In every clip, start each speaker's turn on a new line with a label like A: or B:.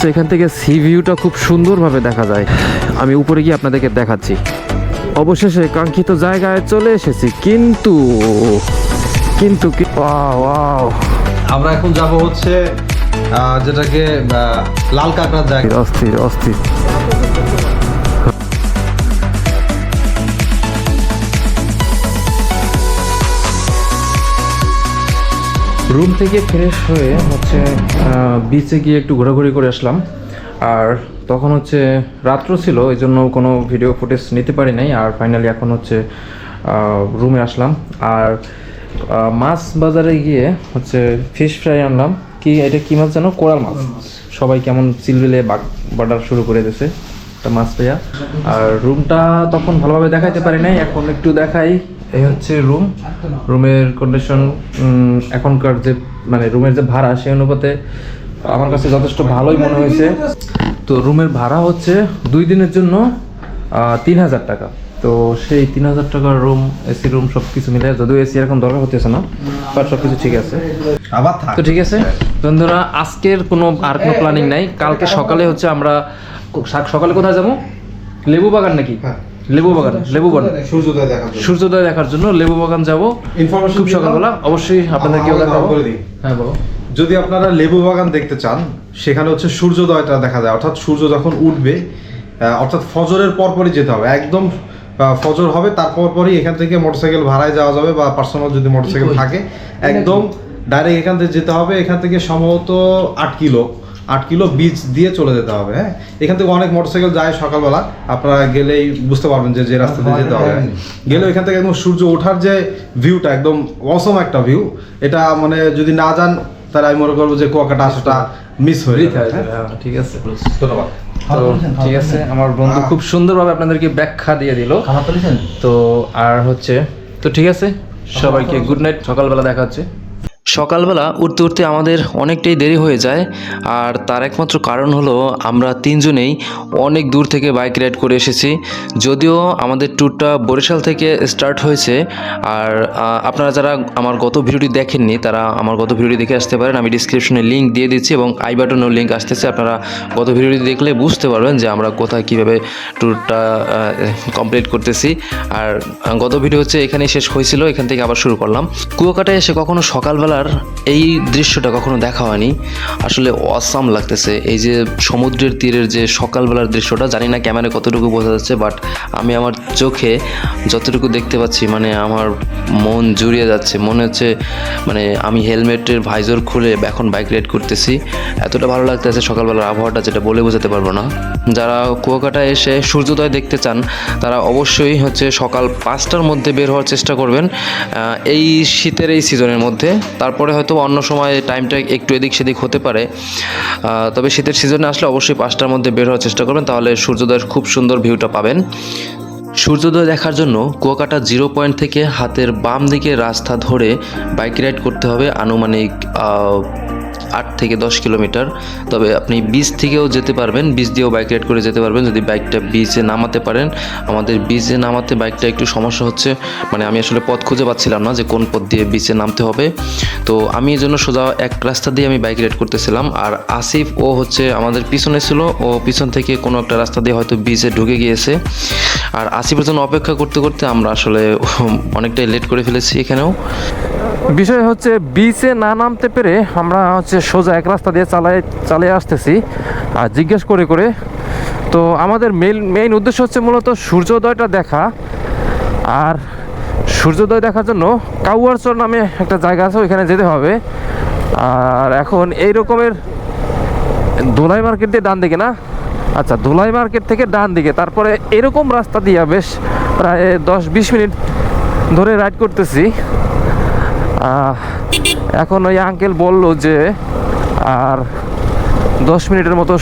A: তো এখান থেকে সি ভিউটা খুব সুন্দরভাবে দেখা যায়। আমি উপরে গিয়ে আপনাদেরকে দেখাচ্ছি। অবশেষে কাঙ্ক্ষিত জায়গায় চলে এসেছি কিন্তু কিন্তু
B: আমরা এখন যাব হচ্ছে যেটাকে লাল কাঁকড়ার জায়গা।
A: অস্থির অস্থির। রুম থেকে ফ্রেশ হয়ে হচ্ছে বিচে গিয়ে একটু ঘোরাঘুরি করে আসলাম। আর তখন হচ্ছে রাত্র ছিল এই জন্য কোনো ভিডিও ফুটেজ নিতে পারি নাই। আর ফাইনালি এখন হচ্ছে রুমে আসলাম। আর মাছ বাজারে গিয়ে হচ্ছে ফিশ ফ্রাই আনলাম। কি এটা কি মাছ যেন কোরাল মাছ। সবাই কেমন চিলবিলে বাটার শুরু করে দিয়েছে একটা মাছ পেয়া। আর রুমটা তখন ভালোভাবে দেখাইতে পারি নাই। এখন একটু দেখাই। এই হচ্ছে রুম রুমের কন্ডিশন এখনকার যে মানে রুমের যে ভাড়া সেই অনুপাতে আমার কাছে যথেষ্ট ভালোই মনে হয়েছে। তো রুমের ভাড়া হচ্ছে দুই দিনের জন্য তিন হাজার টাকা। তো সেই তিন হাজার টাকার রুম এসি রুম সব কিছু মিলে যদিও এসি এখন দরকার হতেছে না বাট সব কিছু ঠিক আছে।
B: আবার
A: তো ঠিক আছে? বন্ধুরা আজকের কোনো আর কোনো প্ল্যানিং নাই। কালকে সকালে হচ্ছে আমরা সকালে কোথায় যাব? লেবু বাগান নাকি? লেবু বাগান লেবু বাগান।
B: সূর্যোদয় দেখার
A: সূর্যোদয় দেখার জন্য লেবু বাগান যাব। খুব সকালবেলা। অবশ্যই আপনাদেরকেও দেখাবো।
B: দিই।
A: হ্যাঁ বলো।
B: যদি আপনারা লেবু বাগান দেখতে চান সেখানে হচ্ছে সূর্যোদয়টা দেখা যায়। অর্থাৎ সূর্য যখন উঠবে অর্থাৎ ফজরের পরপরই যেতে হবে। একদম ফজর হবে তারপর পরই এখান থেকে মোটরসাইকেল ভাড়ায় যাওয়া যাবে বা পার্সোনাল যদি মোটরসাইকেল থাকে একদম। ডাইরেক্ট এখান থেকে যেতে হবে। এখান থেকে সম্ভবত আট কিলো। আট কিলো বীজ দিয়ে চলে যেতে হবে হ্যাঁ? এখান থেকে অনেক মোটরসাইকেল যায় সকালবেলা আপনারা গেলেই বুঝতে পারবেন যে যে রাস্তা দিয়ে যেতে হবে। গেলে এখান থেকে একদম সূর্য ওঠার যে ভিউটা একদম অসম একটা ভিউ এটা মানে যদি না যান তাহলে আমি মনে করব যে কুয়াকাটা আসাটা মিস হয়ে হ্যাঁ?
A: হ্যাঁ, ঠিক আছে।
B: ধন্যবাদ।
A: তো ঠিক আছে আমার বন্ধু খুব সুন্দরভাবে আপনাদেরকে ব্যাখ্যা দিয়ে দিল। তো আর হচ্ছে তো ঠিক আছে সবাইকে গুড নাইট সকালবেলা দেখা হচ্ছে। সকালবেলা উঠতে উঠতে আমাদের অনেকটাই দেরি হয়ে যায়, আর তার একমাত্র কারণ হলো আমরা তিনজনেই অনেক দূর থেকে বাইক রাইড করে এসেছি। যদিও আমাদের ট্যুরটা বরিশাল থেকে স্টার্ট হয়েছে, আর আপনারা যারা আমার গত ভিডিওটি দেখেননি, তারা আমার গত ভিডিওটি দেখে আসতে পারেন। আমি ডিসক্রিপশনে লিঙ্ক দিয়ে দিচ্ছি এবং আই বাটনেও লিঙ্ক আসতেছে। আপনারা গত ভিডিওটি দেখলে বুঝতে পারবেন যে আমরা কোথায় কীভাবে ট্যুরটা কমপ্লিট করতেছি। আর, গত ভিডিও হচ্ছে এখানেই শেষ হয়েছিল, এখান থেকে আবার শুরু করলাম। কুয়াকাটায় এসে কখনো সকালবেলার এই দৃশ্যটা কখনো দেখা হয়নি। আসলে অসাম লাগতেছে। এই যে সমুদ্রের তীরের যে সকালবেলার দৃশ্যটা, জানি না ক্যামেরায় কতটুকু বোঝা যাচ্ছে বাট আমি আমার চোখে যতটুকু দেখতে পাচ্ছি মানে আমার মন জুড়িয়ে যাচ্ছে। মনে হচ্ছে মানে আমি হেলমেটের ভাইজর খুলে এখন বাইক রাইড করতেছি। এতটা ভালো লাগতেছে সকালবেলার আবহাওয়াটা, যেটা বলে বোঝাতে পারব না। যারা কুয়াকাটা এসে সূর্যোদয় দেখতে চান, তারা অবশ্যই হচ্ছে সকাল পাঁচটার মধ্যে বের হওয়ার চেষ্টা করবেন। এই শীতের এই সিজনের মধ্যে। তারপরে হয়তো অন্য সময় টাইমটা একটু এদিক সেদিক হতে পারে। তবে শীতের সিজনে আসলে অবশ্যই পাঁচটার মধ্যে বের হওয়ার চেষ্টা করবেন, তাহলে সূর্যোদয়ের খুব সুন্দর ভিউটা পাবেন। সূর্যোদয় দেখার জন্য কুয়াকাটা জিরো পয়েন্ট থেকে হাতের বাম দিকে রাস্তা ধরে বাইক রাইড করতে হবে। আনুমানিক আট থেকে দশ কিলোমিটার, তবে আপনি বিচ থেকেও যেতে পারবেন, বিচ দিয়েও বাইক রাইড করে যেতে পারবেন, যদি বাইকটা বিচে নামাতে পারেন। আমাদের বিচে নামাতে বাইকটা একটু সমস্যা হচ্ছে মানে আমি আসলে পথ খুঁজে পাচ্ছিলাম না যে কোন পথ দিয়ে বিচে নামতে হবে। তো আমি এই জন্য সোজা এক রাস্তা দিয়ে আমি বাইক রাইড করতেছিলাম, আর আসিফ, ও হচ্ছে আমাদের পিছনে ছিল, ও পিছন থেকে কোনো একটা রাস্তা দিয়ে হয়তো বিচে ঢুকে গিয়েছে। আর আসিফের জন্য অপেক্ষা করতে করতে আমরা আসলে অনেকটাই লেট করে ফেলেছি এখানেও। বিষয় হচ্ছে বিচে না নামতে পেরে আমরা হচ্ছে সোজা এক রাস্তা দিয়ে চালাই, চালিয়ে আসতেছি। আর জিজ্ঞেস করে করে, তো আমাদের মেইন মেইন উদ্দেশ্য হচ্ছে মূলত সূর্যোদয়টা দেখা। আর সূর্যোদয় দেখার জন্য কাউয়ারচর নামে একটা জায়গা আছে, ওইখানে যেতে হবে। আর এখন এই রকমের দোলাই মার্কেট দিয়ে ডান দিকে না? আচ্ছা দোলাই মার্কেট থেকে ডান দিকে তারপরে এরকম রাস্তা দিয়ে বেশ প্রায় দশ বিশ মিনিট ধরে রাইড করতেছি। এখন ওই আঙ্কেল বলল যে, আর দশ মিনিটের মতো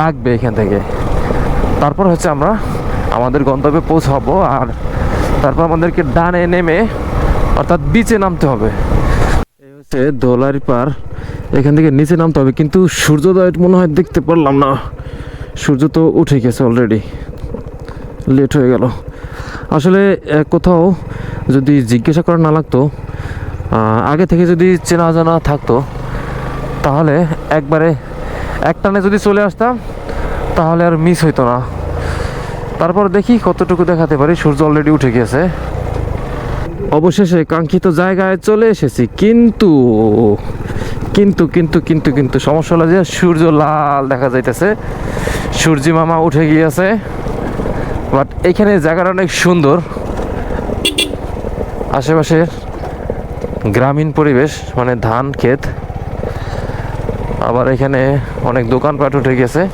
A: লাগবে এখান থেকে। তারপর হচ্ছে আমরা আমাদের গন্তব্যে পৌঁছাবো আর তারপর আমাদেরকে ডানে নেমে অর্থাৎ বিচে নামতে হবে। এই হচ্ছে দোলারি পার। এখান থেকে নিচে নামতে হবে, কিন্তু সূর্যোদয় মনে হয় দেখতে পারলাম না। সূর্য তো উঠে গেছে অলরেডি লেট হয়ে গেল। আসলে কোথাও যদি জিজ্ঞাসা করা না লাগতো আগে থেকে যদি চেনা জানা থাকতো, তাহলে একবারে একটানে যদি চলে আসতাম, তাহলে আর মিস হইতো না। তারপর দেখি কতটুকু দেখাতে পারি, সূর্য অলরেডি উঠে গিয়েছে। অবশেষে কাঙ্ক্ষিত জায়গায় চলে এসেছি, কিন্তু কিন্তু কিন্তু কিন্তু কিন্তু সমস্যা হলো যে সূর্য লাল দেখা যাইতেছে। সূর্যি মামা উঠে গিয়েছে বাট এখানে জায়গাটা অনেক সুন্দর। আশেপাশে গ্রামীণ পরিবেশ মানে ধান, ক্ষেত। আবার এখানে অনেক দোকানপাট উঠে গেছে।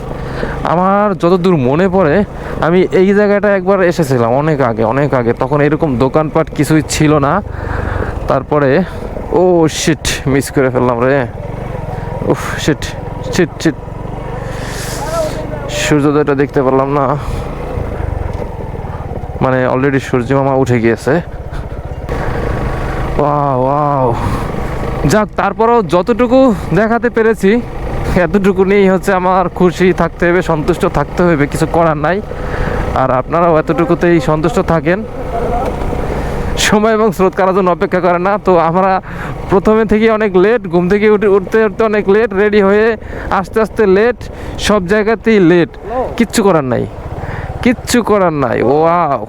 A: আমার যতদূর মনে পড়ে, আমি এই জায়গাটা একবার এসেছিলাম অনেক আগে অনেক আগে। তখন এরকম দোকানপাট কিছুই ছিল না। তারপরে, ও শিট মিস করে ফেললাম রে। উফ শিট শিট শিট সূর্যোদয়টা দেখতে পারলাম না। মানে অলরেডি সূর্য মামা উঠে গিয়েছে। ওয়াও যাক, তারপরও যতটুকু দেখাতে পেরেছি, এতটুকু নিয়েই হচ্ছে আমার খুশি থাকতে হবে, সন্তুষ্ট থাকতে হবে, কিছু করার নাই। আর আপনারাও এতটুকুতেই সন্তুষ্ট থাকেন। সময় এবং স্রোত কারার জন্য অপেক্ষা করে না। তো আমরা প্রথমে থেকে অনেক লেট ঘুম থেকে উঠে উঠতে উঠতে অনেক লেট রেডি হয়ে আস্তে আস্তে লেট সব জায়গাতেই লেট কিচ্ছু করার নাই। কিচ্ছু করার নাই।
C: ও ওয়াও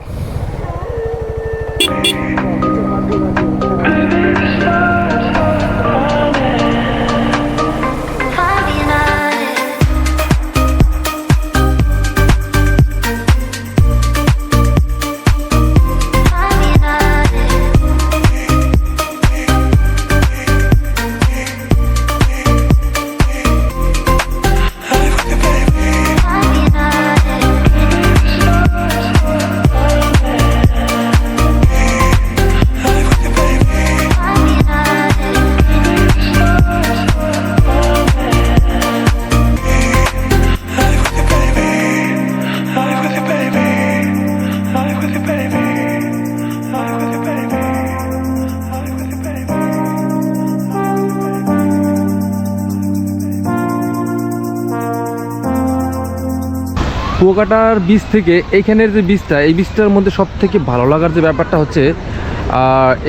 A: কুয়াকাটার বীজ থেকে এইখানের যে বীজটা এই বীজটার মধ্যে সব থেকে ভালো লাগার যে ব্যাপারটা হচ্ছে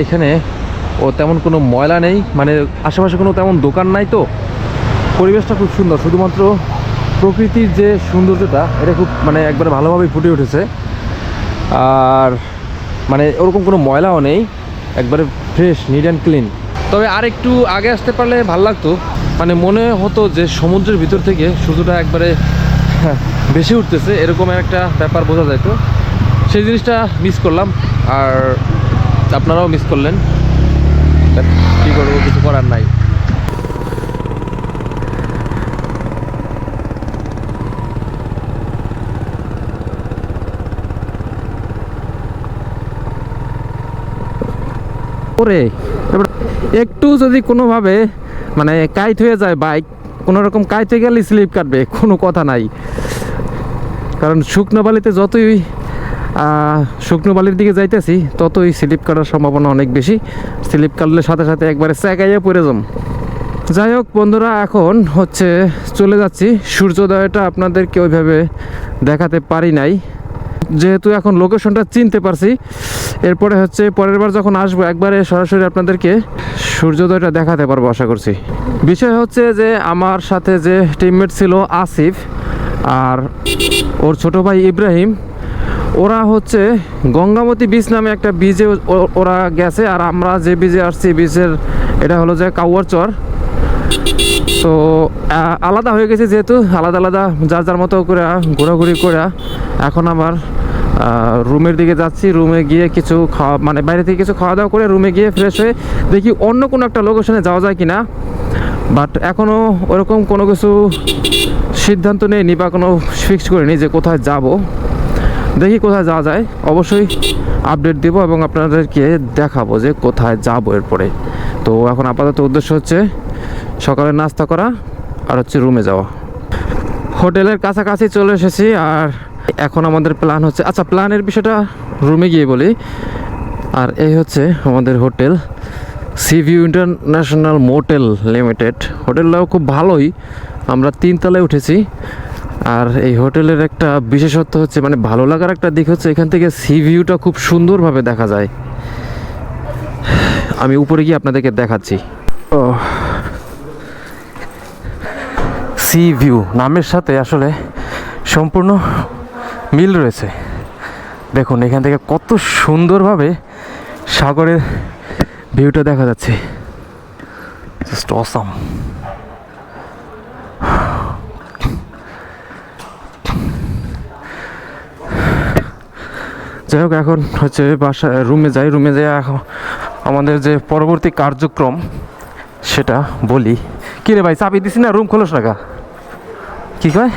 A: এখানে ও তেমন কোনো ময়লা নেই মানে আশেপাশে কোনো তেমন দোকান নাই তো। পরিবেশটা খুব সুন্দর, শুধুমাত্র প্রকৃতির যে সৌন্দর্যটা, এটা খুব মানে একবারে ভালোভাবেই ফুটে উঠেছে। আর মানে ওরকম কোনো ময়লাও নেই, একবারে ফ্রেশ নিট অ্যান্ড ক্লিন তবে আর একটু আগে আসতে পারলে ভালো লাগতো মানে মনে হতো যে সমুদ্রের ভিতর থেকে সূর্যটা একবারে বেশি উঠতেছে, এরকম একটা ব্যাপার বোঝা যায় তো। সেই জিনিসটা মিস করলাম, আর আপনারাও মিস করলেন। কী করব, কিছু করার নাই। একটু যদি কোনোভাবে মানে কাইট হয়ে যায় বাইক কোনো রকম কাইটে গেলে স্লিপ কাটবে, কোনো কথা নাই। কারণ শুকনো বালিতে যতই শুকনো বালির দিকে যাইতেছি, ততই স্লিপ কাটার সম্ভাবনা অনেক বেশি। স্লিপ কাটলে সাথে সাথে একবারে স্যাকাইয়া পড়ে যাম। যাই হোক বন্ধুরা, এখন হচ্ছে চলে যাচ্ছি। সূর্যোদয়টা আপনাদেরকে ওইভাবে দেখাতে পারি নাই। যেহেতু এখন লোকেশনটা চিনতে পারছি, এরপরে হচ্ছে পরের বার যখন আসব, একবারে সরাসরি আপনাদেরকে সূর্যোদয়টা দেখাতে পারব, আশা করছি। বিষয় হচ্ছে যে, আমার সাথে যে টিমমেট ছিল আসিফ আর ওর ছোট ভাই ইব্রাহিম, ওরা হচ্ছে গঙ্গামতী বীজ নামে একটা বীজে ওরা গেছে আর আমরা যে বীজে আসছি বীজের এটা হলো যে কাউয়ার চর। তো আলাদা হয়ে গেছে যেহেতু, আলাদা আলাদা যার যার মতো করে ঘোরাঘুরি করে এখন আমার রুমের দিকে যাচ্ছি, রুমে গিয়ে কিছু খাওয়া মানে বাইরে থেকে কিছু খাওয়া দাওয়া করে রুমে গিয়ে ফ্রেশ হয়ে দেখি অন্য কোনো একটা লোকেশনে যাওয়া যায় কি না বাট এখনও ওরকম কোনো কিছু সিদ্ধান্ত নেইনি বা কোনো ফিক্স করিনি যে কোথায় যাব। দেখি কোথায় যাওয়া যায়। অবশ্যই আপডেট দেবো এবং আপনাদেরকে দেখাবো যে কোথায় যাব এরপরে। তো এখন আপাতত উদ্দেশ্য হচ্ছে সকালে নাস্তা করা আর হচ্ছে রুমে যাওয়া। হোটেলের কাছাকাছি চলে এসেছি আর এখন আমাদের প্ল্যান হচ্ছে আচ্ছা প্ল্যানের বিষয়টা রুমে গিয়ে বলি। আর এই হচ্ছে আমাদের hotel Seaview International Motel Limited হোটেলটাও খুব ভালোই। আমরা তিনতলায় উঠেছি। আর এই হোটেলের একটা বিশেষত্ব হচ্ছে মানে ভালো লাগার একটা দিক হচ্ছে, এখান থেকে সি ভিউটা খুব সুন্দরভাবে দেখা যায়। আমি উপরে গিয়ে আপনাদেরকে দেখাচ্ছি। ও। সি ভিউ নামের সাথে আসলে সম্পূর্ণ মিল রয়েছে। দেখুন, এখান থেকে কত সুন্দরভাবে সাগরের ভিউটা দেখা যাচ্ছে। জাস্ট অসাম যাই হোক, এখন হচ্ছে বাসা রুমে যাই রুমে যাই এখন আমাদের যে পরবর্তী কার্যক্রম, সেটা বলি। কি রে ভাই, চাবি দিছি না? রুম খোলস টাকা কি কয়।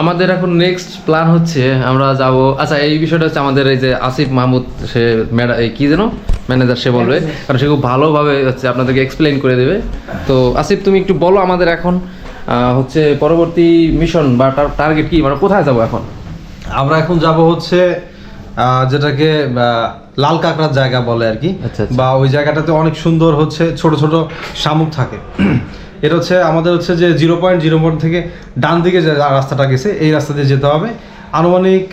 A: আমাদের এখন নেক্সট প্ল্যান হচ্ছে, আমরা যাব। আচ্ছা এই বিষয়টা হচ্ছে আমাদের এই যে আসিফ মাহমুদ, সে ম্যাডা এই কি যেন ম্যানেজার সে বলবে। কারণ সে খুব ভালোভাবে হচ্ছে আপনাদেরকে এক্সপ্লেইন করে দেবে। তো আসিফ, তুমি একটু বলো আমাদের এখন। হচ্ছে পরবর্তী মিশন বা টার্গেট কি? মানে কোথায় যাব এখন?
B: আমরা এখন যাব হচ্ছে যেটাকে লাল কাঁকড়ার জায়গা বলে আর কি।
A: আচ্ছা, আচ্ছা।
B: বা ওই জায়গাটাতে অনেক সুন্দর হচ্ছে ছোট ছোট শামুক থাকে। এটা হচ্ছে আমাদের হচ্ছে যে জিরো পয়েন্ট জিরো পয়েন্ট থেকে ডান দিকে যে রাস্তাটা গেছে এই রাস্তা দিয়ে যেতে হবে। আনুমানিক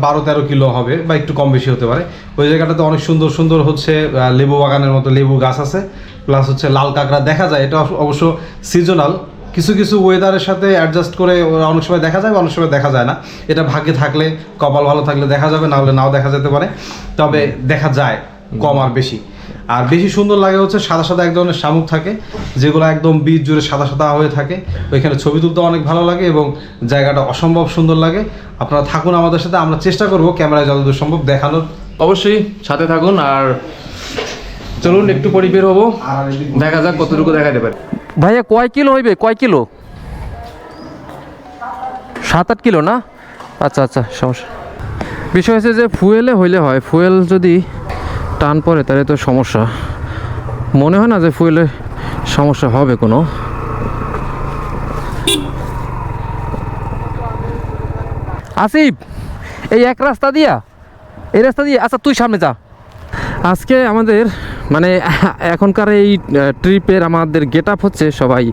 B: বারো তেরো কিলো হবে বা একটু কম বেশি হতে পারে। ওই জায়গাটাতে অনেক সুন্দর সুন্দর হচ্ছে লেবু বাগানের মতো লেবু গাছ আছে। প্লাস হচ্ছে লাল কাঁকড়া দেখা যায়। এটা অবশ্য- অবশ্য সিজনাল কিছু কিছু ওয়েদারের সাথে অ্যাডজাস্ট করে ওরা অনেক সময় দেখা যায় অনেক সময় দেখা যায় না। এটা ভাগ্যে থাকলে কপাল ভালো থাকলে দেখা যাবে না হলে নাও দেখা যেতে পারে। তবে দেখা যায় কম আর বেশি। আর বেশি সুন্দর লাগে হচ্ছে সাদা সাদা এক ধরনের শামুক থাকে যেগুলো একদম বীজ জুড়ে সাদা সাদা হয়ে থাকে। ওইখানে ছবি তুলতে অনেক ভালো লাগে এবং জায়গাটা অসম্ভব সুন্দর লাগে। আপনারা থাকুন আমাদের সাথে আমরা চেষ্টা করব ক্যামেরায় যতদূর সম্ভব দেখানোর।
A: অবশ্যই সাথে থাকুন আর চলুন একটু পরে বের হব।
B: আর
A: দেখা যাক কতটুকু দেখাতে পারে ভাইয়া কয় কিলো হইবে? কয় কিলো? সাত আট কিলো না? আচ্ছা আচ্ছা সমস্যা। বিষয় হচ্ছে যে ফুয়েলে হইলে হয়, ফুয়েল যদি টান পড়ে তাহলে তো সমস্যা। মনে হয় না যে ফুয়েলে সমস্যা হবে কোনো। আসিফ, এই এক রাস্তা দিয়া, এই রাস্তা দিয়ে আচ্ছা তুই সামনে যা। আজকে আমাদের মানে এখনকার এই ট্রিপের আমাদের গেট আপ হচ্ছে সবাই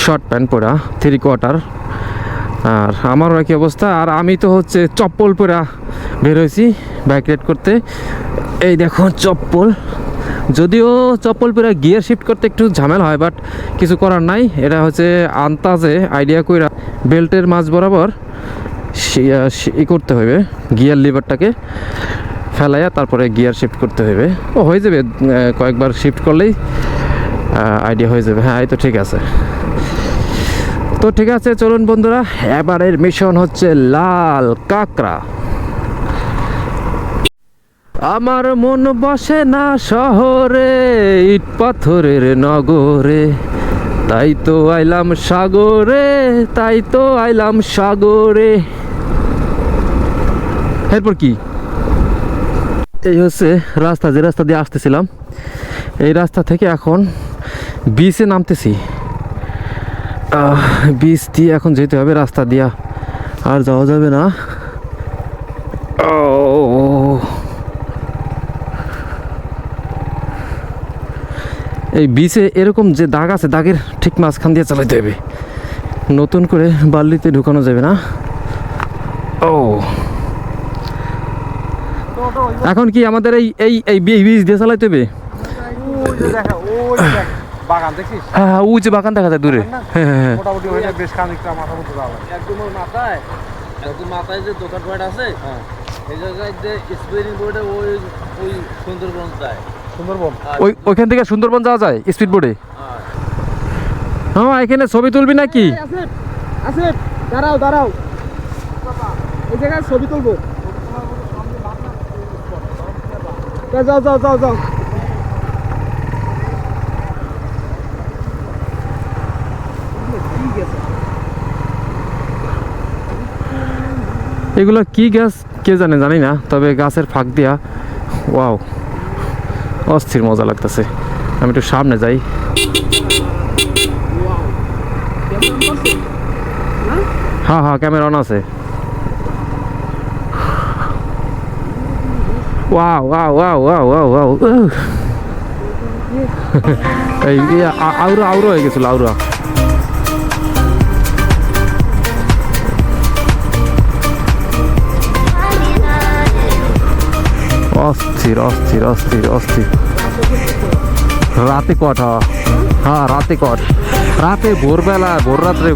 A: শর্ট প্যান্ট পরা থ্রি কোয়ার্টার আর আমারও একই অবস্থা, আর আমি তো হচ্ছে চপ্পল পরা বের হয়েছি বাইক রাইড করতে। এই দেখো চপ্পল। যদিও চপ্পল পরে গিয়ার শিফট করতে একটু ঝামেলা হয় বাট কিছু করার নাই। এটা হচ্ছে আন্তাজে আইডিয়া কইরা বেল্টের মাঝ বরাবর ই করতে হবে গিয়ার লিভারটাকে ফেলাইয়া তারপরে গিয়ার শিফট করতে হবে ও, হয়ে যাবে কয়েকবার শিফট করলেই আইডিয়া হয়ে যাবে। হ্যাঁ এই তো ঠিক আছে। তো ঠিক আছে, চলুন বন্ধুরা, এবারের মিশন হচ্ছে লাল কাকড়া। আমার মন বসে না শহরে, ইট পাথরের নগরে। তাই তো আইলাম সাগরে, তাই তো আইলাম সাগরে। এরপর কি? এই হচ্ছে রাস্তা, যে রাস্তা দিয়ে আসতেছিলাম, এই রাস্তা থেকে এখন বিচে নামতেছি। বিচ দিয়ে এখন যেতে হবে রাস্তা দিয়া, আর যাওয়া যাবে না। এই বিচে এরকম যে দাগ আছে, দাগের ঠিক মাঝখান দিয়ে চালাইতে হবে। নতুন করে বাল্লিতে ঢুকানো যাবে না। ও। এখন কি আমাদের এই এই এই বীজ দিয়ে চালাইতে হবে? হ্যাঁ হ্যাঁ বাগান দেখা দূরে। হ্যাঁ ওইখান থেকে সুন্দরবন যাওয়া যায় স্পিড বোর্ডে হ্যাঁ এখানে ছবি তুলবি নাকি?
D: দাঁড়াও দাঁড়াও। এই জায়গায় ছবি তুলবো। যাও।
A: এগুলো কি গাছ, কে জানে, জানি না, তবে গাছের ফাঁক দিয়া, ওয়াও, অস্থির মজা লাগতেছে। আমি একটু সামনে যাই। হ্যাঁ হ্যাঁ ক্যামেরা অন আছে। Wow wow wow wow wow wow উহ। এই ইয়ে, আ- আউরা আউরা হয়ে গেছিল আউরা অস্থির অস্থির অস্থির অস্থির রাতে কট হ্যাঁ রাতে কট রাতে ভোরবেলা ভোর রাত্রে